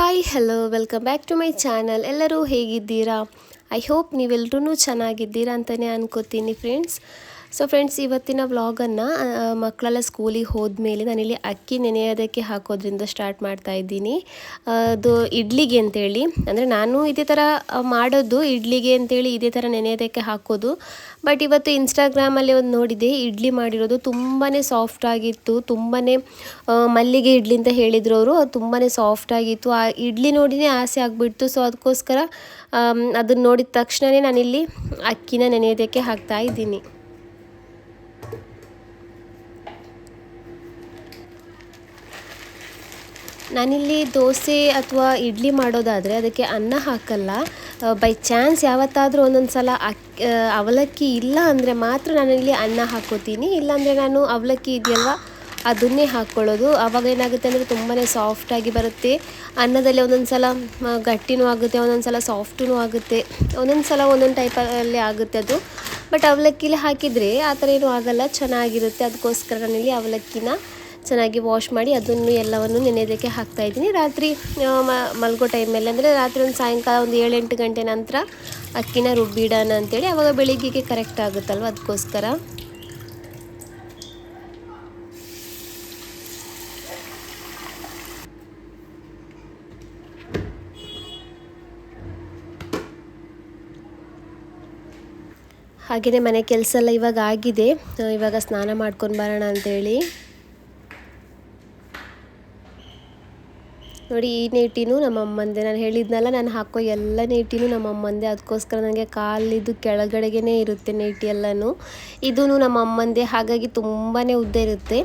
Hi hello welcome back to my channel ಎಲ್ಲರೂ ಹೇಗಿದ್ದೀರಾ? I hope ನೀವೆಲ್ಲರೂ ಚೆನ್ನಾಗಿದ್ದೀರಾ ಅಂತಲೇ ಅನ್ಕೋತೀನಿ ಫ್ರೆಂಡ್ಸ್ ಸೊ ಫ್ರೆಂಡ್ಸ್ ಇವತ್ತಿನ ವ್ಲಾಗನ್ನು ಮಕ್ಕಳೆಲ್ಲ ಸ್ಕೂಲಿಗೆ ಹೋದ್ಮೇಲೆ ನಾನಿಲ್ಲಿ ಅಕ್ಕಿ ನೆನೆಯೋದಕ್ಕೆ ಹಾಕೋದ್ರಿಂದ ಸ್ಟಾರ್ಟ್ ಮಾಡ್ತಾ ಇದ್ದೀನಿ. ಅದು ಇಡ್ಲಿಗೆ ಅಂತೇಳಿ. ಅಂದರೆ ನಾನು ಇದೇ ಥರ ಮಾಡೋದು ಇಡ್ಲಿಗೆ ಅಂತೇಳಿ ಇದೇ ಥರ ನೆನೆಯೋದಕ್ಕೆ ಹಾಕೋದು. ಬಟ್ ಇವತ್ತು ಇನ್ಸ್ಟಾಗ್ರಾಮಲ್ಲಿ ಒಂದು ನೋಡಿದೆ ಇಡ್ಲಿ ಮಾಡಿರೋದು ತುಂಬಾ ಸಾಫ್ಟ್ ಆಗಿತ್ತು. ತುಂಬಾ ಮಲ್ಲಿಗೆ ಇಡ್ಲಿ ಅಂತ ಹೇಳಿದ್ರು ಅವರು. ಅದು ತುಂಬಾ ಸಾಫ್ಟ್ ಆಗಿತ್ತು. ಆ ಇಡ್ಲಿ ನೋಡಿನೇ ಆಸೆ ಆಗಿಬಿಡ್ತು. ಸೊ ಅದಕ್ಕೋಸ್ಕರ ಅದನ್ನು ನೋಡಿದ ತಕ್ಷಣವೇ ನಾನಿಲ್ಲಿ ಅಕ್ಕಿನ ನೆನೆಯೋದಕ್ಕೆ ಹಾಕ್ತಾ ಇದ್ದೀನಿ. ನಾನಿಲ್ಲಿ ದೋಸೆ ಅಥವಾ ಇಡ್ಲಿ ಮಾಡೋದಾದರೆ ಅದಕ್ಕೆ ಅನ್ನ ಹಾಕಲ್ಲ. ಬೈ ಚಾನ್ಸ್ ಯಾವತ್ತಾದರೂ ಒಂದೊಂದು ಸಲ ಅಕ್ಕಿ ಅವಲಕ್ಕಿ ಇಲ್ಲ ಅಂದರೆ ಮಾತ್ರ ನಾನಿಲ್ಲಿ ಅನ್ನ ಹಾಕೋತೀನಿ. ಇಲ್ಲಾಂದರೆ ನಾನು ಅವಲಕ್ಕಿ ಇದೆಯಲ್ವ, ಅದನ್ನೇ ಹಾಕ್ಕೊಳ್ಳೋದು ಆವಾಗ ಏನಾಗುತ್ತೆ ಅಂದರೆ ತುಂಬಾ ಸಾಫ್ಟಾಗಿ ಬರುತ್ತೆ. ಅನ್ನದಲ್ಲಿ ಒಂದೊಂದು ಸಲ ಗಟ್ಟಿನೂ ಆಗುತ್ತೆ, ಒಂದೊಂದು ಸಲ ಸಾಫ್ಟೂ ಆಗುತ್ತೆ. ಒಂದೊಂದು ಸಲ ಒಂದೊಂದು ಟೈಪಲ್ಲಿ ಆಗುತ್ತೆ ಅದು. ಬಟ್ ಅವಲಕ್ಕಿಲಿ ಹಾಕಿದರೆ ಆ ಥರ ಏನೂ ಆಗೋಲ್ಲ, ಚೆನ್ನಾಗಿರುತ್ತೆ. ಅದಕ್ಕೋಸ್ಕರ ನಾನಿಲ್ಲಿ ಅವಲಕ್ಕಿನ ಚೆನ್ನಾಗಿ ವಾಶ್ ಮಾಡಿ ಅದನ್ನು ಎಲ್ಲವನ್ನು ನೆನೆಯೋದಕ್ಕೆ ಹಾಕ್ತಾ ಇದ್ದೀನಿ. ರಾತ್ರಿ ಮಲ್ಗೋ ಟೈಮಲ್ಲಿ ಅಂದರೆ ರಾತ್ರಿ ಒಂದು ಸಾಯಂಕಾಲ ಒಂದು ಏಳೆಂಟು ಗಂಟೆ ನಂತರ ಅಕ್ಕಿನ ರುಬ್ಬಿಡೋಣ ಅಂತೇಳಿ ಆವಾಗ ಬೆಳಿಗ್ಗೆಗೆ ಕರೆಕ್ಟ್ ಆಗುತ್ತಲ್ವ ಅದಕ್ಕೋಸ್ಕರ? ಹಾಗೆಯೇ ಮನೆ ಕೆಲಸ ಎಲ್ಲ ಇವಾಗ ಆಗಿದೆ. ಇವಾಗ ಸ್ನಾನ ಮಾಡ್ಕೊಂಡು ಬರೋಣ ಅಂತೇಳಿ. ನೋಡಿ, ಈ ನೇಟಿನೂ ನಮ್ಮ ಅಮ್ಮಂದೆ. ನಾನು ಹೇಳಿದ್ನಲ್ಲ, ನಾನು ಹಾಕೋ ಎಲ್ಲ ನೇಟಿನೂ ನಮ್ಮ ಅಮ್ಮಂದೆ. ಅದಕ್ಕೋಸ್ಕರ ನನಗೆ ಕಾಲಿದ್ದು ಕೆಳಗಡೆಗೇ ಇರುತ್ತೆ ನೇಟಿ ಎಲ್ಲನೂ. ಇದೂ ನಮ್ಮ ಅಮ್ಮಂದೆ. ಹಾಗಾಗಿ ತುಂಬಾ ಉದ್ದ ಇರುತ್ತೆ.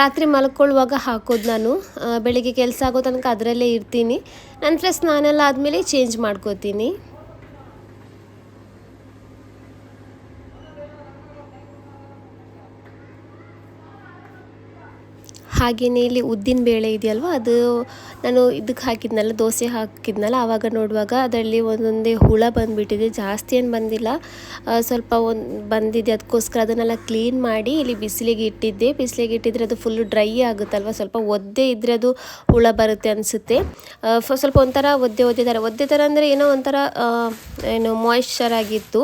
ರಾತ್ರಿ ಮಲ್ಕೊಳ್ಳುವಾಗ ಹಾಕೋದು ನಾನು. ಬೆಳಿಗ್ಗೆ ಕೆಲಸ ಆಗೋ ತನಕ ಅದರಲ್ಲೇ ಇರ್ತೀನಿ. ನಂತರ ಸ್ನಾನ ಎಲ್ಲ ಆದಮೇಲೆ ಚೇಂಜ್ ಮಾಡ್ಕೋತೀನಿ. ಹಾಗೆಯೇ ಇಲ್ಲಿ ಉದ್ದಿನ ಬೇಳೆ ಇದೆಯಲ್ವ, ಅದು ನಾನು ಇದಕ್ಕೆ ಹಾಕಿದ್ನಲ್ಲ, ದೋಸೆ ಹಾಕಿದ್ನಲ್ಲ, ಆವಾಗ ನೋಡುವಾಗ ಅದರಲ್ಲಿ ಒಂದೊಂದೇ ಹುಳ ಬಂದುಬಿಟ್ಟಿದೆ, ಜಾಸ್ತಿ ಏನು ಬಂದಿಲ್ಲ. ಸ್ವಲ್ಪ ಒಂದು ಬಂದಿದೆ, ಅದಕ್ಕೋಸ್ಕರ ಅದನ್ನೆಲ್ಲ ಕ್ಲೀನ್ ಮಾಡಿ ಇಲ್ಲಿ ಬಿಸಿಲಿಗೆ ಇಟ್ಟಿದ್ದೆ. ಬಿಸಿಲಿಗೆ ಇಟ್ಟಿದ್ರೆ ಅದು ಫುಲ್ಲು ಡ್ರೈ ಆಗುತ್ತಲ್ವ, ಸ್ವಲ್ಪ ಒದ್ದೆ ಇದ್ದರೆ ಅದು ಹುಳ ಬರುತ್ತೆ ಅನಿಸುತ್ತೆ. ಸ್ವಲ್ಪ ಒಂಥರ ಒದ್ದೆ ಒದ್ದೆ ಥರ ಒದ್ದೆ ಥರ ಅಂದರೆ ಏನೋ ಒಂಥರ ಏನು ಮಾಯ್ಶ್ಚರ್ ಆಗಿತ್ತು.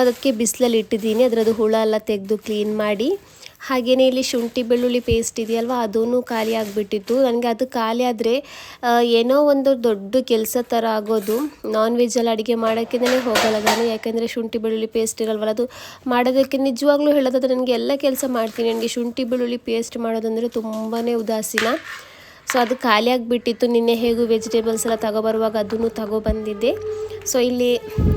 ಅದಕ್ಕೆ ಬಿಸಿಲಲ್ಲಿ ಇಟ್ಟಿದ್ದೀನಿ, ಅದರದ್ದು ಹುಳ ಎಲ್ಲ ತೆಗೆದು ಕ್ಲೀನ್ ಮಾಡಿ. ಹಾಗೆಯೇ ಇಲ್ಲಿ ಶುಂಠಿ, ಬೆಳ್ಳುಳ್ಳಿ ಪೇಸ್ಟ್ ಇದೆಯಲ್ವ ಅದೂ ಖಾಲಿ ಆಗಿಬಿಟ್ಟಿತ್ತು. ನನಗೆ ಅದು ಖಾಲಿ ಆದರೆ ಏನೋ ಒಂದು ದೊಡ್ಡ ಕೆಲಸ ಥರ ಆಗೋದು. ನಾನ್ ವೆಜ್ಜಲ್ಲಿ ಅಡುಗೆ ಮಾಡೋಕ್ಕಿಂತ ಹೋಗಲ್ಲ ನಾನು. ಯಾಕೆಂದರೆ ಶುಂಠಿ, ಬೆಳ್ಳುಳ್ಳಿ ಪೇಸ್ಟ್ ಇರಲ್ವಲ್ಲ, ಅದು ಮಾಡೋದಕ್ಕೆ ನಿಜವಾಗ್ಲೂ ಹೇಳೋದಾದ್ರೆ ನನಗೆ ಎಲ್ಲ ಕೆಲಸ ಮಾಡ್ತೀನಿ. ನನಗೆ ಶುಂಠಿ, ಬೆಳ್ಳುಳ್ಳಿ ಪೇಸ್ಟ್ ಮಾಡೋದಂದರೆ ತುಂಬಾ ಉದಾಸೀನ. ಸೊ ಅದು ಖಾಲಿಯಾಗಿ ಬಿಟ್ಟಿತ್ತು ನಿನ್ನೆ ಹೇಗೂ ವೆಜಿಟೇಬಲ್ಸ್ ಎಲ್ಲ ತಗೊಬರುವಾಗ ಅದನ್ನು ತಗೊಬಂದಿದ್ದೆ. ಸೊ ಇಲ್ಲಿ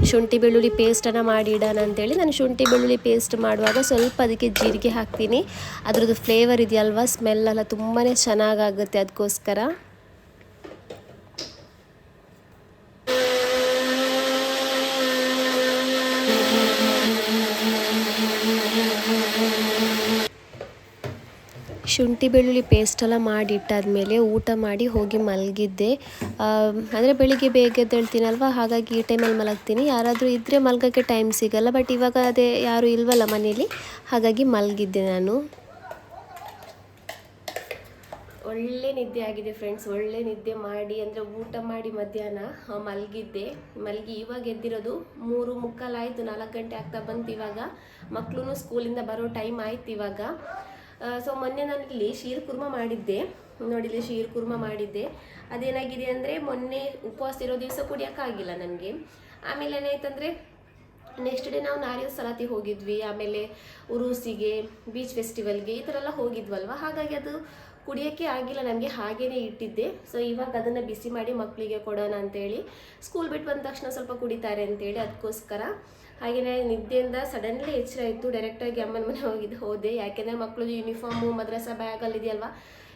ಶುಂಠಿ ಬೆಳ್ಳುಳ್ಳಿ ಪೇಸ್ಟನ್ನು ಮಾಡಿ ಇಡೋಣ ಅಂತೇಳಿ ನಾನು ಶುಂಠಿ ಬೆಳ್ಳುಳ್ಳಿ ಪೇಸ್ಟ್ ಮಾಡುವಾಗ ಸ್ವಲ್ಪ ಅದಕ್ಕೆ ಜೀರಿಗೆ ಹಾಕ್ತೀನಿ. ಅದರದ್ದು ಫ್ಲೇವರ್ ಇದೆಯಲ್ವ? ಸ್ಮೆಲ್ ಎಲ್ಲ ತುಂಬಾ ಚೆನ್ನಾಗಾಗುತ್ತೆ ಅದಕ್ಕೋಸ್ಕರ. ಶುಂಠಿ ಬೆಳ್ಳುಳ್ಳಿ ಪೇಸ್ಟೆಲ್ಲ ಮಾಡಿ ಇಟ್ಟಾದ್ಮೇಲೆ ಊಟ ಮಾಡಿ ಹೋಗಿ ಮಲಗಿದ್ದೆ. ಅಂದರೆ ಬೆಳಿಗ್ಗೆ ಬೇಗ ಎದ್ದೇಳ್ತೀನಲ್ವ? ಹಾಗಾಗಿ ಈ ಟೈಮಲ್ಲಿ ಮಲಗ್ತೀನಿ. ಯಾರಾದರೂ ಇದ್ದರೆ ಮಲಗೋಕ್ಕೆ ಟೈಮ್ ಸಿಗಲ್ಲ. ಬಟ್ ಇವಾಗ ಅದೇ ಯಾರೂ ಇಲ್ವಲ್ಲ ಮನೇಲಿ ಹಾಗಾಗಿ ಮಲಗಿದ್ದೆ ನಾನು. ಒಳ್ಳೆ ನಿದ್ದೆ ಆಗಿದೆ ಫ್ರೆಂಡ್ಸ್ ಒಳ್ಳೆ ನಿದ್ದೆ ಮಾಡಿ, ಅಂದರೆ ಊಟ ಮಾಡಿ ಮಧ್ಯಾಹ್ನ ಮಲಗಿದ್ದೆ. ಮಲಗಿ ಇವಾಗ ಎದ್ದಿರೋದು ಮೂರು ಮುಕ್ಕಾಲಾಯಿತು ನಾಲ್ಕು ಗಂಟೆ ಆಗ್ತಾ ಬಂತು ಇವಾಗ. ಮಕ್ಕಳು ಸ್ಕೂಲಿಂದ ಬರೋ ಟೈಮ್ ಆಯ್ತು ಇವಾಗ. ಸೊ ಮೊನ್ನೆ ನಾನು ಇಲ್ಲಿ ಶೀರ್ ಕುರ್ಮ ಮಾಡಿದ್ದೆ. ನೋಡಿಲ್ಲಿ ಶೀರ್ ಕುರ್ಮ ಮಾಡಿದ್ದೆ. ಅದೇನಾಗಿದೆ ಅಂದರೆ ಮೊನ್ನೆ ಉಪವಾಸ ಇರೋ ದಿವಸ ಕುಡಿಯೋಕ್ಕಾಗಿಲ್ಲ ನನಗೆ. ಆಮೇಲೆ ಏನಾಯ್ತಂದರೆ ನೆಕ್ಸ್ಟ್ ಡೇ ನಾವು ನಾರಿಯಲ್ ಸಲಾತಿ ಹೋಗಿದ್ವಿ. ಆಮೇಲೆ ಉರುಸಿಗೆ ಬೀಚ್ ಫೆಸ್ಟಿವಲ್ಗೆ ಈ ಥರ ಎಲ್ಲ ಹೋಗಿದ್ವಲ್ವ? ಹಾಗಾಗಿ ಅದು ಕುಡಿಯೋಕ್ಕೆ ಆಗಿಲ್ಲ, ನನಗೆ ಹಾಗೇನೆ ಇಟ್ಟಿದ್ದೆ. ಸೊ ಇವಾಗ ಅದನ್ನು ಬಿಸಿ ಮಾಡಿ ಮಕ್ಕಳಿಗೆ ಕೊಡೋಣ ಅಂತೇಳಿ ಸ್ಕೂಲ್ ಬಿಟ್ಟು ಬಂದ ತಕ್ಷಣ ಸ್ವಲ್ಪ ಕುಡಿತಾರೆ ಅಂತೇಳಿ ಅದಕ್ಕೋಸ್ಕರ. ಹಾಗೆಯೇ ನಿದ್ದೆಯಿಂದ ಸಡನ್ಲಿ ಎಚ್ಚರ ಆಯಿತು ಡೈರೆಕ್ಟಾಗಿ ಅಮ್ಮನ ಮನೆ ಹೋಗಿದ್ದು ಹೋದೆ. ಯಾಕೆಂದರೆ ಮಕ್ಕಳು ಯೂನಿಫಾರ್ಮು ಮದ್ರಸಾ ಬ್ಯಾಗಲ್ಲಿ ಇದೆಯಲ್ವ?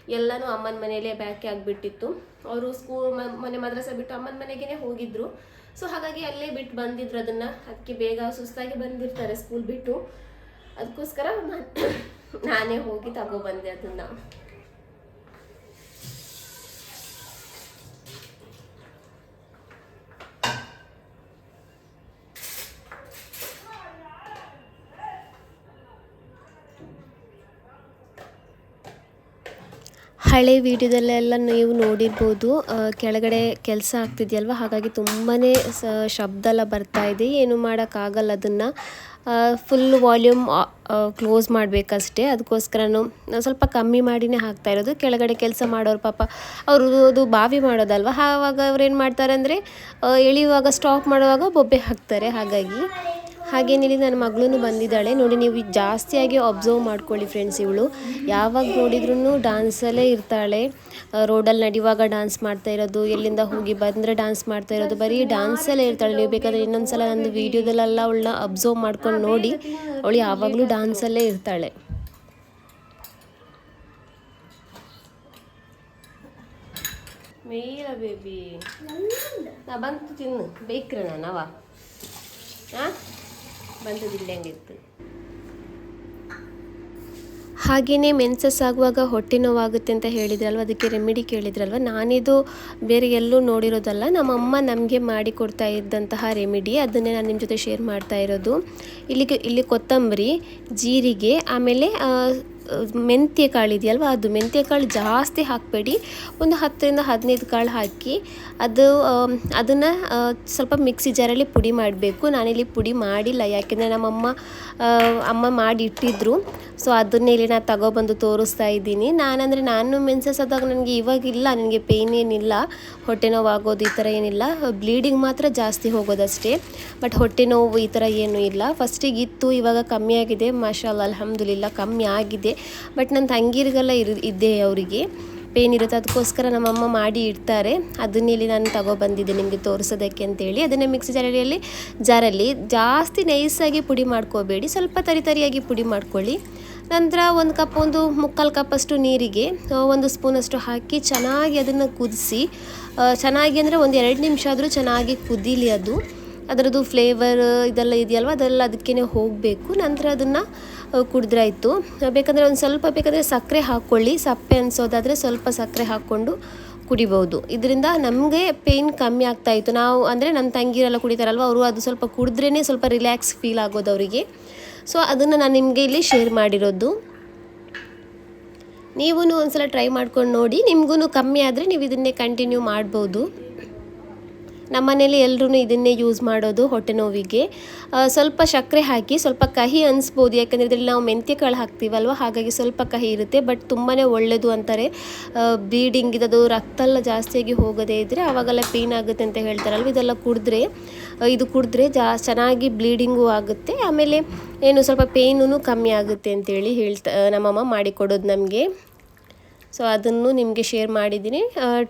ಎಲ್ಲನೂ ಅಮ್ಮನ ಮನೆಯಲ್ಲೇ ಬ್ಯಾಕೆ ಆಗಿಬಿಟ್ಟಿತ್ತು. ಅವರು ಸ್ಕೂಲ್ ಮನೆ ಮದ್ರಸ ಬಿಟ್ಟು ಅಮ್ಮನ ಮನೆಗೇ ಹೋಗಿದ್ರು. ಸೊ ಹಾಗಾಗಿ ಅಲ್ಲೇ ಬಿಟ್ಟು ಬಂದಿದ್ರು ಅದನ್ನು. ಅದಕ್ಕೆ ಬೇಗ ಸುಸ್ತಾಗಿ ಬಂದಿರ್ತಾರೆ ಸ್ಕೂಲ್ ಬಿಟ್ಟು. ಅದಕ್ಕೋಸ್ಕರ ನಾನ್- ನಾನೇ ಹೋಗಿ ತಗೊಬಂದೆ ಅದನ್ನು. ಹಳೆ ವಿಡಿಯೋದಲ್ಲೆಲ್ಲ ನೀವು ನೋಡಿರ್ಬೋದು ಕೆಳಗಡೆ ಕೆಲಸ ಆಗ್ತಿದೆಯಲ್ವ? ಹಾಗಾಗಿ ತುಂಬಾ ಶಬ್ದ ಎಲ್ಲ ಬರ್ತಾ ಇದೆ. ಏನು ಮಾಡೋಕ್ಕಾಗಲ್ಲ ಅದನ್ನು. ಫುಲ್ ವಾಲ್ಯೂಮ್ ಕ್ಲೋಸ್ ಮಾಡಬೇಕಷ್ಟೇ. ಅದಕ್ಕೋಸ್ಕರನು ಸ್ವಲ್ಪ ಕಮ್ಮಿ ಮಾಡಿನೇ ಹಾಕ್ತಾ ಇರೋದು. ಕೆಳಗಡೆ ಕೆಲಸ ಮಾಡೋರು ಪಾಪ ಅವರು ಅದು ಬಾವಿ ಮಾಡೋದಲ್ವ? ಆವಾಗ ಅವ್ರು ಏನು ಮಾಡ್ತಾರೆ ಅಂದರೆ ಎಳೆಯುವಾಗ ಸ್ಟಾಪ್ ಮಾಡುವಾಗ ಬೊಬ್ಬೆ ಹಾಕ್ತಾರೆ. ಹಾಗಾಗಿ ಹಾಗೇನಿಲ್ಲ ನನ್ನ ಮಗಳೂ ಬಂದಿದ್ದಾಳೆ. ನೋಡಿ, ನೀವು ಜಾಸ್ತಿಯಾಗಿ ಅಬ್ಸರ್ವ್ ಮಾಡ್ಕೊಳ್ಳಿ ಫ್ರೆಂಡ್ಸ್ ಇವಳು. ಯಾವಾಗ ನೋಡಿದ್ರೂ ಡಾನ್ಸಲ್ಲೇ ಇರ್ತಾಳೆ. ರೋಡಲ್ಲಿ ನಡೆಯುವಾಗ ಡಾನ್ಸ್ ಮಾಡ್ತಾ ಇರೋದು, ಎಲ್ಲಿಂದ ಹೋಗಿ ಬಂದರೆ ಡಾನ್ಸ್ ಮಾಡ್ತಾ ಇರೋದು, ಬರೀ ಡಾನ್ಸಲ್ಲೇ ಇರ್ತಾಳೆ. ನೀವು ಬೇಕಾದರೆ ಇನ್ನೊಂದ್ಸಲ ನಂದು ವೀಡಿಯೋದಲ್ಲೆಲ್ಲ ಅವಳನ್ನ ಅಬ್ಸರ್ವ್ ಮಾಡ್ಕೊಂಡು ನೋಡಿ, ಅವಳು ಯಾವಾಗಲೂ ಡಾನ್ಸಲ್ಲೇ ಇರ್ತಾಳೆ. ಮೇಲ ಬೇಬಿ ನಾ ಬಂತು ತಿನ್ನು. ಬೇಕ್ರ ನಾನವಾ ಹಾಂ ಹಾಗೆಯೇ ಮೆನ್ಸಸ್ ಆಗುವಾಗ ಹೊಟ್ಟೆ ನೋವಾಗುತ್ತೆ ಅಂತ ಹೇಳಿದ್ರಲ್ವ, ಅದಕ್ಕೆ ರೆಮಿಡಿ ಕೇಳಿದ್ರಲ್ವ? ನಾನಿದು ಬೇರೆ ಎಲ್ಲೂ ನೋಡಿರೋದಲ್ಲ, ನಮ್ಮಮ್ಮ ನಮಗೆ ಮಾಡಿ ಕೊಡ್ತಾ ಇದ್ದಂತಹ ರೆಮಿಡಿ ಅದನ್ನೇ ನಾನು ನಿಮ್ಮ ಜೊತೆ ಶೇರ್ ಮಾಡ್ತಾ ಇರೋದು. ಇಲ್ಲಿಗೆ, ಇಲ್ಲಿ ಕೊತ್ತಂಬರಿ, ಜೀರಿಗೆ, ಆಮೇಲೆ ಮೆಂತ್ಯ ಕಾಳು ಇದೆಯಲ್ವ? ಅದು ಮೆಂತ್ಯ ಕಾಳು ಜಾಸ್ತಿ ಹಾಕಬೇಡಿ. ಒಂದು ಹತ್ತರಿಂದ ಹದಿನೈದು ಕಾಳು ಹಾಕಿ ಅದು ಅದನ್ನು ಸ್ವಲ್ಪ ಮಿಕ್ಸಿ ಜಾರಲ್ಲಿ ಪುಡಿ ಮಾಡಬೇಕು. ನಾನಿಲ್ಲಿ ಪುಡಿ ಮಾಡಿಲ್ಲ. ಯಾಕೆಂದರೆ ನಮ್ಮಮ್ಮ ಅಮ್ಮ ಮಾಡಿ ಇಟ್ಟಿದ್ರು ಸೊ ಅದನ್ನೇ ಇಲ್ಲಿ ನಾನು ತಗೊಬಂದು ತೋರಿಸ್ತಾ ಇದ್ದೀನಿ. ನಾನಂದರೆ ನಾನು ಮೆನ್ಸಸ್ ಆದಾಗ ನನಗೆ ಇವಾಗಿಲ್ಲ ನನಗೆ ಪೇಯ್ನ್ ಏನಿಲ್ಲ. ಹೊಟ್ಟೆ ನೋವು ಈ ಥರ ಏನಿಲ್ಲ. ಬ್ಲೀಡಿಂಗ್ ಮಾತ್ರ ಜಾಸ್ತಿ ಹೋಗೋದಷ್ಟೇ. ಬಟ್ ಹೊಟ್ಟೆ ನೋವು ಈ ಥರ ಏನೂ ಇಲ್ಲ. ಫಸ್ಟಿಗೆ ಇತ್ತು, ಇವಾಗ ಕಮ್ಮಿ ಆಗಿದೆ. ಮಾಷಾಲ್ ಅಲ್ಹಮ್ದುಲಿಲ್ಲ, ಕಮ್ಮಿ ಆಗಿದೆ. ಬಟ್ ನನ್ನ ತಂಗಿರಿಗೆಲ್ಲ ಇರ್ ಇದ್ದೆ ಅವರಿಗೆ. ಪೇನ್ ಇರುತ್ತೆ, ಅದಕ್ಕೋಸ್ಕರ ನಮ್ಮಮ್ಮ ಮಾಡಿ ಇಡ್ತಾರೆ. ಅದನ್ನ ಇಲ್ಲಿ ನಾನು ತಗೊಬಂದಿದ್ದೆ ನಿಮಗೆ ತೋರಿಸೋದಕ್ಕೆ ಅಂತೇಳಿ. ಅದನ್ನೇ ಮಿಕ್ಸಿ ಜಾರಲ್ಲಿ ಜಾರಲ್ಲಿ ಜಾಸ್ತಿ ನೈಸಾಗಿ ಪುಡಿ ಮಾಡ್ಕೋಬೇಡಿ. ಸ್ವಲ್ಪ ತರಿ ತರಿಯಾಗಿ ಪುಡಿ ಮಾಡ್ಕೊಳ್ಳಿ. ನಂತರ ಒಂದು ಕಪ್, ಒಂದು ಮುಕ್ಕಾಲು ಕಪ್ಪಷ್ಟು ನೀರಿಗೆ ಒಂದು ಸ್ಪೂನಷ್ಟು ಹಾಕಿ ಚೆನ್ನಾಗಿ ಅದನ್ನು ಕುದಿಸಿ ಚೆನ್ನಾಗಿ ಅಂದರೆ ಒಂದು ಎರಡು ನಿಮಿಷ ಆದರೂ ಚೆನ್ನಾಗಿ ಕುದೀಲಿ ಅದು. ಅದರದ್ದು ಫ್ಲೇವರ್ ಇದೆಲ್ಲ ಇದೆಯಲ್ವ, ಅದೆಲ್ಲ ಅದಕ್ಕೇ ಹೋಗಬೇಕು. ನಂತರ ಅದನ್ನು ಕುಡಿದ್ರಾಯ್ತು ಬೇಕಂದರೆ ಒಂದು ಸ್ವಲ್ಪ ಬೇಕಾದರೆ ಸಕ್ಕರೆ ಹಾಕ್ಕೊಳ್ಳಿ. ಸಪ್ಪೆ ಅನಿಸೋದಾದರೆ ಸ್ವಲ್ಪ ಸಕ್ಕರೆ ಹಾಕ್ಕೊಂಡು ಕುಡಿಬೋದು. ಇದರಿಂದ ನಮಗೆ ಪೇಯ್ನ್ ಕಮ್ಮಿ ಆಗ್ತಾ ಇತ್ತು. ನಾವು ಅಂದರೆ ನಮ್ಮ ತಂಗಿರೆಲ್ಲ ಕುಡಿತಾರಲ್ವ, ಅವರು ಅದು ಸ್ವಲ್ಪ ಕುಡಿದ್ರೇ ಸ್ವಲ್ಪ ರಿಲ್ಯಾಕ್ಸ್ ಫೀಲ್ ಆಗೋದು ಅವರಿಗೆ. ಸೊ ಅದನ್ನು ನಾನು ನಿಮಗೆ ಇಲ್ಲಿ ಶೇರ್ ಮಾಡಿರೋದು. ನೀವು ಒಂದ್ಸಲ ಟ್ರೈ ಮಾಡ್ಕೊಂಡು ನೋಡಿ. ನಿಮಗೂ ಕಮ್ಮಿ ಆದರೆ ನೀವು ಇದನ್ನೇ ಕಂಟಿನ್ಯೂ ಮಾಡ್ಬೋದು. ನಮ್ಮ ಮನೇಲಿ ಎಲ್ಲರೂ ಇದನ್ನೇ ಯೂಸ್ ಮಾಡೋದು ಹೊಟ್ಟೆ ನೋವಿಗೆ. ಸ್ವಲ್ಪ ಸಕ್ಕರೆ ಹಾಕಿ, ಸ್ವಲ್ಪ ಕಹಿ ಅನಿಸ್ಬೋದು. ಯಾಕಂದರೆ ಇದರಲ್ಲಿ ನಾವು ಮೆಂತ್ಯ ಕಾಳು ಹಾಕ್ತೀವಲ್ವ? ಹಾಗಾಗಿ ಸ್ವಲ್ಪ ಕಹಿ ಇರುತ್ತೆ. ಬಟ್ ತುಂಬಾ ಒಳ್ಳೆಯದು ಅಂತಾರೆ. ಬ್ಲೀಡಿಂಗ್ ಇದದು ರಕ್ತ ಎಲ್ಲ ಜಾಸ್ತಿಯಾಗಿ ಹೋಗದೇ ಇದ್ದರೆ ಆವಾಗೆಲ್ಲ ಪೇನ್ ಆಗುತ್ತೆ ಅಂತ ಹೇಳ್ತಾರಲ್ವ? ಇದೆಲ್ಲ ಕುಡಿದ್ರೆ ಇದು ಕುಡಿದ್ರೆ ಜಾ, ಚೆನ್ನಾಗಿ ಬ್ಲೀಡಿಂಗು ಆಗುತ್ತೆ. ಆಮೇಲೆ ಏನು ಸ್ವಲ್ಪ ಪೇಯ್ನೂ ಕಮ್ಮಿ ಆಗುತ್ತೆ ಅಂತೇಳಿ ಹೇಳ್ತಾ ನಮ್ಮಮ್ಮ ಮಾಡಿಕೊಡೋದು ನಮಗೆ. ಸೊ ಅದನ್ನು ನಿಮಗೆ ಶೇರ್ ಮಾಡಿದ್ದೀನಿ.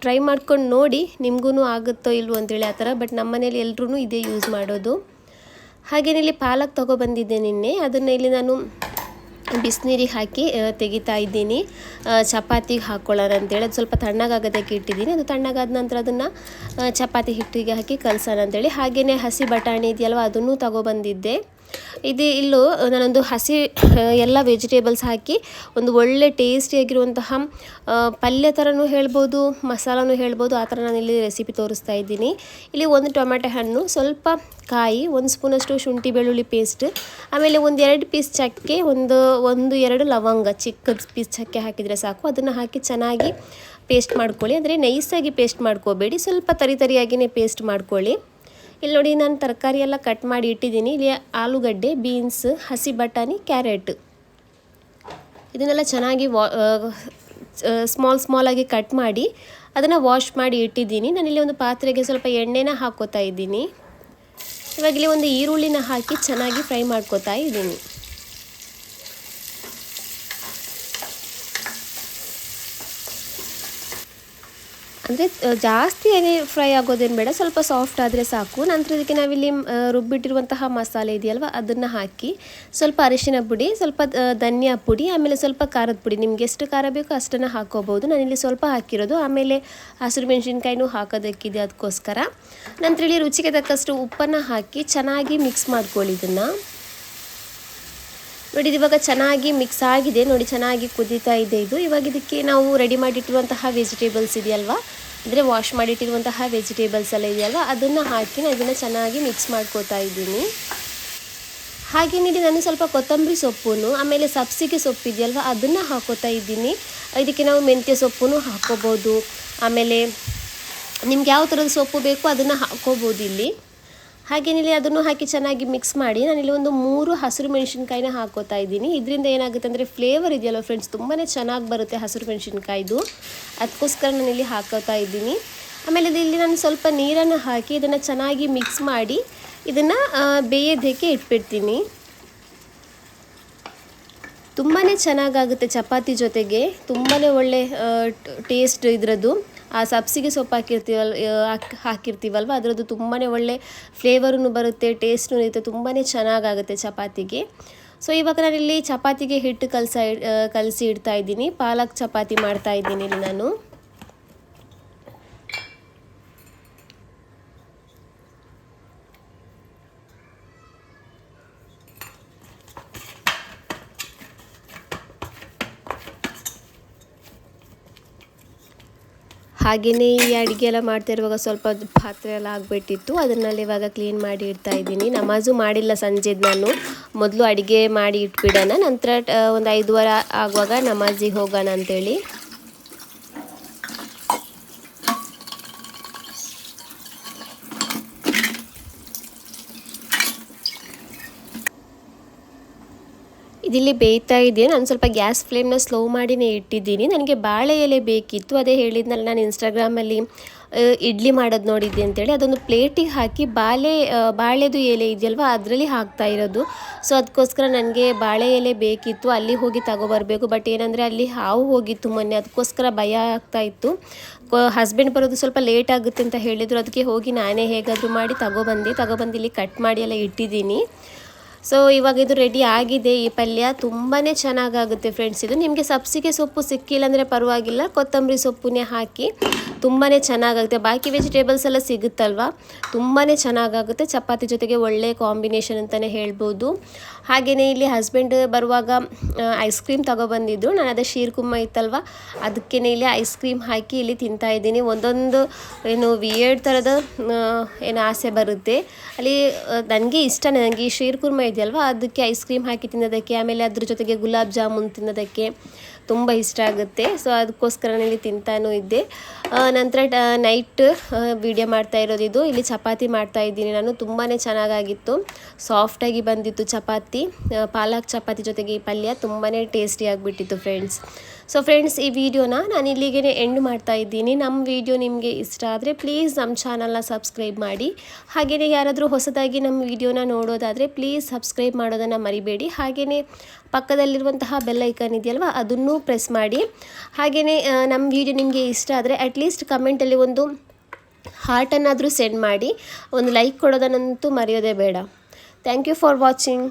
ಟ್ರೈ ಮಾಡ್ಕೊಂಡು ನೋಡಿ ನಿಮಗೂ ಆಗುತ್ತೋ ಇಲ್ವೋ ಅಂತೇಳಿ ಆ ಥರ ಬಟ್ ನಮ್ಮ ಮನೇಲಿ ಎಲ್ಲರೂ ಇದೇ ಯೂಸ್ ಮಾಡೋದು. ಹಾಗೇನೆ ಇಲ್ಲಿ ಪಾಲಕ್ ತೊಗೊಬಂದಿದ್ದೆ ನಿನ್ನೆ. ಅದನ್ನು ಇಲ್ಲಿ ನಾನು ಬಿಸಿನೀರಿಗೆ ಹಾಕಿ ತೆಗಿತಾ ಇದ್ದೀನಿ. ಚಪಾತಿಗೆ ಹಾಕ್ಕೊಳ್ಳೋಣ ಅಂತೇಳಿ. ಅದು ಸ್ವಲ್ಪ ತಣ್ಣಗಾಗೋದಕ್ಕೆ ಇಟ್ಟಿದ್ದೀನಿ. ಅದು ತಣ್ಣಗಾದ ನಂತರ ಅದನ್ನು ಚಪಾತಿ ಹಿಟ್ಟಿಗೆ ಹಾಕಿ ಕಲಸೋಣ ಅಂತೇಳಿ. ಹಾಗೆಯೇ ಹಸಿ ಬಟಾಣಿ ಇದೆಯಲ್ವ, ಅದನ್ನು ತಗೊಬಂದಿದ್ದೆ ಇದು, ಇಲ್ಲೂ ನಾನೊಂದು ಹಸಿ ಎಲ್ಲ ವೆಜಿಟೇಬಲ್ಸ್ ಹಾಕಿ ಒಂದು ಒಳ್ಳೆ ಟೇಸ್ಟಿಯಾಗಿರುವಂತಹ ಪಲ್ಯ ಥರನೂ ಹೇಳ್ಬೋದು, ಮಸಾಲನೂ ಹೇಳ್ಬೋದು, ಆ ಥರ ನಾನು ಇಲ್ಲಿ ರೆಸಿಪಿ ತೋರಿಸ್ತಾ ಇದ್ದೀನಿ. ಇಲ್ಲಿ ಒಂದು ಟೊಮೆಟೊ ಹಣ್ಣು, ಸ್ವಲ್ಪ ಕಾಯಿ, ಒಂದು ಸ್ಪೂನಷ್ಟು ಶುಂಠಿ ಬೆಳ್ಳುಳ್ಳಿ ಪೇಸ್ಟ್ ಆಮೇಲೆ ಒಂದು ಎರಡು ಪೀಸ್ ಚಕ್ಕೆ, ಒಂದು ಒಂದು, ಎರಡು ಲವಂಗ, ಚಿಕ್ಕ ಪೀಸ್ ಚಕ್ಕೆ ಹಾಕಿದರೆ ಸಾಕು. ಅದನ್ನು ಹಾಕಿ ಚೆನ್ನಾಗಿ ಪೇಸ್ಟ್ ಮಾಡ್ಕೊಳ್ಳಿ. ಅಂದರೆ ನೈಸಾಗಿ ಪೇಸ್ಟ್ ಮಾಡ್ಕೋಬೇಡಿ. ಸ್ವಲ್ಪ ತರಿ ತರಿಯಾಗಿಯೇ ಪೇಸ್ಟ್ ಮಾಡ್ಕೊಳ್ಳಿ. ಇಲ್ಲಿ ನೋಡಿ ನಾನು ತರಕಾರಿ ಎಲ್ಲ ಕಟ್ ಮಾಡಿ ಇಟ್ಟಿದ್ದೀನಿ. ಇಲ್ಲಿ ಆಲೂಗಡ್ಡೆ ಬೀನ್ಸ್ ಹಸಿ ಬಟಾಣಿ ಕ್ಯಾರೆಟ್ ಇದನ್ನೆಲ್ಲ ಚೆನ್ನಾಗಿ ವಾ ಸ್ಮಾಲ್ ಸ್ಮಾಲಾಗಿ ಕಟ್ ಮಾಡಿ ಅದನ್ನು ವಾಶ್ ಮಾಡಿ ಇಟ್ಟಿದ್ದೀನಿ. ನಾನಿಲ್ಲಿ ಒಂದು ಪಾತ್ರೆಗೆ ಸ್ವಲ್ಪ ಎಣ್ಣೆನ ಹಾಕೋತಾ ಇದ್ದೀನಿ. ಇವಾಗಲಿ ಒಂದು ಈರುಳ್ಳಿನ ಹಾಕಿ ಚೆನ್ನಾಗಿ ಫ್ರೈ ಮಾಡ್ಕೋತಾ ಇದ್ದೀನಿ. ಅಂದರೆ ಜಾಸ್ತಿ ಏನೇ ಫ್ರೈ ಆಗೋದೇನು ಬೇಡ, ಸ್ವಲ್ಪ ಸಾಫ್ಟ್ ಆದರೆ ಸಾಕು. ನಂತರ ಇದಕ್ಕೆ ನಾವಿಲ್ಲಿ ರುಬ್ಬಿಟ್ಟಿರುವಂತಹ ಮಸಾಲೆ ಇದೆಯಲ್ವ, ಅದನ್ನು ಹಾಕಿ, ಸ್ವಲ್ಪ ಅರಿಶಿನ ಪುಡಿ, ಸ್ವಲ್ಪ ಧನಿಯಾ ಪುಡಿ, ಆಮೇಲೆ ಸ್ವಲ್ಪ ಖಾರದ ಪುಡಿ. ನಿಮ್ಗೆ ಎಷ್ಟು ಖಾರ ಬೇಕೋ ಅಷ್ಟನ್ನು ಹಾಕೋಬೋದು ನಾನಿಲ್ಲಿ ಸ್ವಲ್ಪ ಹಾಕಿರೋದು. ಆಮೇಲೆ ಹಸಿರು ಮೆಣಸಿನ್ಕಾಯಿನೂ ಹಾಕೋದಕ್ಕಿದೆ ಅದಕ್ಕೋಸ್ಕರ. ನಂತರ ಇಲ್ಲಿ ರುಚಿಗೆ ತಕ್ಕಷ್ಟು ಉಪ್ಪನ್ನು ಹಾಕಿ ಚೆನ್ನಾಗಿ ಮಿಕ್ಸ್ ಮಾಡ್ಕೊಳ್ಳಿ ಇದನ್ನು. ನೋಡಿ ಇವಾಗ ಚೆನ್ನಾಗಿ ಮಿಕ್ಸ್ ಆಗಿದೆ. ನೋಡಿ, ಚೆನ್ನಾಗಿ ಕುದೀತಾ ಇದೆ ಇದು. ಇವಾಗ ಇದಕ್ಕೆ ನಾವು ರೆಡಿ ಮಾಡಿಟ್ಟಿರುವಂತಹ ವೆಜಿಟೇಬಲ್ಸ್ ಇದೆಯಲ್ವಾ ಅಂದರೆ ವಾಶ್ ಮಾಡಿಟ್ಟಿರುವಂತಹ ವೆಜಿಟೇಬಲ್ಸ್ ಎಲ್ಲ ಇದೆಯಲ್ಲ ಅದನ್ನು ಹಾಕಿ ನಾನು ಚೆನ್ನಾಗಿ ಮಿಕ್ಸ್ ಮಾಡ್ಕೋತಾ ಇದ್ದೀನಿ. ಹಾಗೆ ನೀಡಿ, ನಾನು ಸ್ವಲ್ಪ ಕೊತ್ತಂಬರಿ ಸೊಪ್ಪನ್ನು ಆಮೇಲೆ ಸಬ್ಸಿಗೆ ಸೊಪ್ಪು ಇದೆಯಲ್ವ, ಅದನ್ನು ಹಾಕೋತಾ ಇದ್ದೀನಿ. ಇದಕ್ಕೆ ನಾವು ಮೆಂತ್ಯ ಸೊಪ್ಪು ಹಾಕೋಬೋದು ಆಮೇಲೆ ನಿಮ್ಗೆ ಯಾವ ಥರದ ಸೊಪ್ಪು ಬೇಕು ಅದನ್ನು ಹಾಕೋಬೋದು ಇಲ್ಲಿ. ಹಾಗೇನಿಲ್ಲಿ ಅದನ್ನು ಹಾಕಿ ಚೆನ್ನಾಗಿ ಮಿಕ್ಸ್ ಮಾಡಿ ನಾನಿಲ್ಲಿ ಒಂದು ಮೂರು ಹಸಿರು ಮೆಣಸಿನ್ಕಾಯಿನ ಹಾಕೋತಾ ಇದ್ದೀನಿ. ಇದರಿಂದ ಏನಾಗುತ್ತೆ ಅಂದರೆ ಫ್ಲೇವರ್ ಇದೆಯಲ್ಲ ಫ್ರೆಂಡ್ಸ್ ತುಂಬಾ ಚೆನ್ನಾಗಿ ಬರುತ್ತೆ ಹಸಿರು ಮೆಣಸಿನ್ಕಾಯ್ದು. ಅದಕ್ಕೋಸ್ಕರ ನಾನಿಲ್ಲಿ ಹಾಕೋತಾ ಇದ್ದೀನಿ. ಆಮೇಲೆ ಇಲ್ಲಿ ನಾನು ಸ್ವಲ್ಪ ನೀರನ್ನು ಹಾಕಿ ಇದನ್ನು ಚೆನ್ನಾಗಿ ಮಿಕ್ಸ್ ಮಾಡಿ ಇದನ್ನು ಬೇಯೋದಕ್ಕೆ ಇಟ್ಬಿಡ್ತೀನಿ. ತುಂಬಾ ಚೆನ್ನಾಗಾಗುತ್ತೆ ಚಪಾತಿ ಜೊತೆಗೆ. ತುಂಬಾ ಒಳ್ಳೆ ಟೇಸ್ಟ್ ಇದರದ್ದು. ಆ ಸಬ್ಸಿಗೆ ಸೊಪ್ಪು ಹಾಕಿರ್ತೀವಲ್ ಹಾಕಿ, ಹಾಕಿರ್ತೀವಲ್ವ? ಅದರದ್ದು ತುಂಬಾ ಒಳ್ಳೆ ಫ್ಲೇವರೂ ಬರುತ್ತೆ ಟೇಸ್ಟೂ ಇರುತ್ತೆ ತುಂಬಾ ಚೆನ್ನಾಗಾಗುತ್ತೆ ಚಪಾತಿಗೆ. ಸೊ ಇವಾಗ ನಾನಿಲ್ಲಿ ಚಪಾತಿಗೆ ಹಿಟ್ಟು ಕಲಸ ಕಲಸಿ ಇಡ್ತಾ ಇದ್ದೀನಿ. ಪಾಲಕ್ ಚಪಾತಿ ಮಾಡ್ತಾ ಇದ್ದೀನಿ ಇಲ್ಲಿ ನಾನು. ಹಾಗೆಯೇ ಈ ಅಡುಗೆ ಎಲ್ಲ ಮಾಡ್ತಾ ಇರುವಾಗ ಸ್ವಲ್ಪ ಪಾತ್ರೆ ಎಲ್ಲ ಆಗಿಬಿಟ್ಟಿತ್ತು. ಅದನ್ನಲ್ಲಿ ಇವಾಗ ಕ್ಲೀನ್ ಮಾಡಿ ಇಡ್ತಾ ಇದ್ದೀನಿ. ನಮಾಜು ಮಾಡಿಲ್ಲ ಸಂಜೆದು ನಾನು. ಮೊದಲು ಅಡುಗೆ ಮಾಡಿ ಇಟ್ಬಿಡೋಣ. ನಂತರ ಒಂದು ಐದುವರೆ ಆಗುವಾಗ ನಮಾಜಿಗೆ ಹೋಗೋಣ ಅಂತೇಳಿ. ಇದಿಲ್ಲಿ ಬೇಯ್ತಾ ಇದೆ ನಾನು ಸ್ವಲ್ಪ ಗ್ಯಾಸ್ ಫ್ಲೇಮ್ನ ಸ್ಲೋ ಮಾಡಿನೇ ಇಟ್ಟಿದ್ದೀನಿ. ನನಗೆ ಬಾಳೆ ಎಲೆ ಬೇಕಿತ್ತು. ಅದೇ ಹೇಳಿದ್ನಲ್ಲ, ನಾನು ಇನ್ಸ್ಟಾಗ್ರಾಮಲ್ಲಿ ಇಡ್ಲಿ ಮಾಡೋದು ನೋಡಿದ್ದೆ ಅಂತೇಳಿ. ಅದೊಂದು ಪ್ಲೇಟಿಗೆ ಹಾಕಿ ಬಾಳೆ ಬಾಳೆದು ಎಲೆ ಇದೆಯಲ್ವ, ಅದರಲ್ಲಿ ಹಾಕ್ತಾ ಇರೋದು. ಸೊ, ಅದಕ್ಕೋಸ್ಕರ ನನಗೆ ಬಾಳೆ ಎಲೆ ಬೇಕಿತ್ತು. ಅಲ್ಲಿ ಹೋಗಿ ತಗೊಬರಬೇಕು. ಬಟ್ ಏನಂದರೆ, ಅಲ್ಲಿ ಹಾವು ಹೋಗಿತ್ತು ಮೊನ್ನೆ. ಅದಕ್ಕೋಸ್ಕರ ಭಯ ಆಗ್ತಾ ಇತ್ತು. ಹಸ್ಬೆಂಡ್ ಬರೋದು ಸ್ವಲ್ಪ ಲೇಟ್ ಆಗುತ್ತೆ ಅಂತ ಹೇಳಿದರು. ಅದಕ್ಕೆ ಹೋಗಿ ನಾನೇ ಹೇಗಾದರೂ ಮಾಡಿ ತಗೊಬಂದೆ. ತಗೊಬಂದು ಇಲ್ಲಿ ಕಟ್ ಮಾಡಿ ಎಲ್ಲ ಇಟ್ಟಿದ್ದೀನಿ. ಸೊ ಇವಾಗ ಇದು ರೆಡಿ ಆಗಿದೆ ಈ ಪಲ್ಯ. ತುಂಬಾ ಚೆನ್ನಾಗಾಗುತ್ತೆ ಫ್ರೆಂಡ್ಸ್ ಇದು ನಿಮಗೆ ಸಬ್ಸಿಗೆ ಸೊಪ್ಪು ಸಿಕ್ಕಿಲ್ಲ ಅಂದರೆ ಪರವಾಗಿಲ್ಲ. ಕೊತ್ತಂಬರಿ ಸೊಪ್ಪನ್ನೇ ಹಾಕಿ ತುಂಬಾ ಚೆನ್ನಾಗಾಗುತ್ತೆ. ಬಾಕಿ ವೆಜಿಟೇಬಲ್ಸ್ ಎಲ್ಲ ಸಿಗುತ್ತಲ್ವ? ತುಂಬಾ ಚೆನ್ನಾಗಾಗುತ್ತೆ. ಚಪಾತಿ ಜೊತೆಗೆ ಒಳ್ಳೆ ಕಾಂಬಿನೇಷನ್ ಅಂತಲೇ ಹೇಳ್ಬೋದು. ಹಾಗೆಯೇ ಇಲ್ಲಿ ಹಸ್ಬೆಂಡ್ ಬರುವಾಗ ಐಸ್ ಕ್ರೀಮ್ ತಗೊಬಂದಿದ್ರು ನಾನು ಅದೇ ಶೀರ್ಕುಮ್ಮ ಇತ್ತಲ್ವ? ಅದಕ್ಕೇ ಇಲ್ಲಿ ಐಸ್ ಕ್ರೀಮ್ ಹಾಕಿ ಇಲ್ಲಿ ತಿಂತಾ ಇದ್ದೀನಿ. ಒಂದೊಂದು, ಏನು ವಿಯರ್ಡ್ ಥರದ ಏನು ಆಸೆ ಬರುತ್ತೆ. ಅಲ್ಲಿ ನನಗೆ ಇಷ್ಟ ನನಗೆ ಈ ಇದೆಯಲ್ವ? ಅದಕ್ಕೆ ಐಸ್ ಕ್ರೀಮ್ ಹಾಕಿ ತಿನ್ನೋದಕ್ಕೆ, ಆಮೇಲೆ ಅದ್ರ ಜೊತೆಗೆ ಗುಲಾಬ್ ಜಾಮೂನ್ ತಿನ್ನೋದಕ್ಕೆ ತುಂಬ ಇಷ್ಟ ಆಗುತ್ತೆ. ಸೊ ಅದಕ್ಕೋಸ್ಕರ ಇಲ್ಲಿ ತಿಂತಾನೂ ಇದ್ದೆ. ನಂತರ ನೈಟ್ ವಿಡಿಯೋ ಮಾಡ್ತಾ ಇರೋದು ಇಲ್ಲಿ ಚಪಾತಿ ಮಾಡ್ತಾ ಇದ್ದೀನಿ ನಾನು. ತುಂಬಾ ಚೆನ್ನಾಗಾಗಿತ್ತು. ಸಾಫ್ಟಾಗಿ ಬಂದಿತ್ತು ಚಪಾತಿ. ಪಾಲಕ್ ಚಪಾತಿ ಜೊತೆಗೆ ಈ ಪಲ್ಯ ತುಂಬಾ ಟೇಸ್ಟಿ ಆಗಿಬಿಟ್ಟಿತ್ತು ಫ್ರೆಂಡ್ಸ್ ಸೊ ಫ್ರೆಂಡ್ಸ್ ಈ ವಿಡಿಯೋನ ನಾನು ಇಲ್ಲಿಗೆ ಎಂಡ್ ಮಾಡ್ತಾ ಇದ್ದೀನಿ. ನಮ್ಮ ವಿಡಿಯೋ ನಿಮಗೆ ಇಷ್ಟ ಆದರೆ ಪ್ಲೀಸ್ ನಮ್ಮ ಚಾನಲ್ನ ಸಬ್ಸ್ಕ್ರೈಬ್ ಮಾಡಿ. ಹಾಗೆಯೇ ಯಾರಾದರೂ ಹೊಸದಾಗಿ ನಮ್ಮ ವಿಡಿಯೋನ ನೋಡೋದಾದರೆ ಪ್ಲೀಸ್ ಸಬ್ಸ್ಕ್ರೈಬ್ ಮಾಡೋದನ್ನು ಮರಿಬೇಡಿ. ಹಾಗೆಯೇ ಪಕ್ಕದಲ್ಲಿರುವಂತಹ ಬೆಲ್ ಐಕನ್ ಇದೆಯಲ್ವ, ಅದನ್ನು ಪ್ರೆಸ್ ಮಾಡಿ. ಹಾಗೆಯೇ ನಮ್ಮ ವಿಡಿಯೋ ನಿಮಗೆ ಇಷ್ಟ ಆದರೆ ಅಟ್ಲೀಸ್ಟ್ ಕಮೆಂಟಲ್ಲಿ ಒಂದು ಹಾರ್ಟನ್ನಾದರೂ ಸೆಂಡ್ ಮಾಡಿ. ಒಂದು ಲೈಕ್ ಕೊಡೋದನ್ನಂತೂ ಮರೆಯೋದೇ ಬೇಡ. Thank you for watching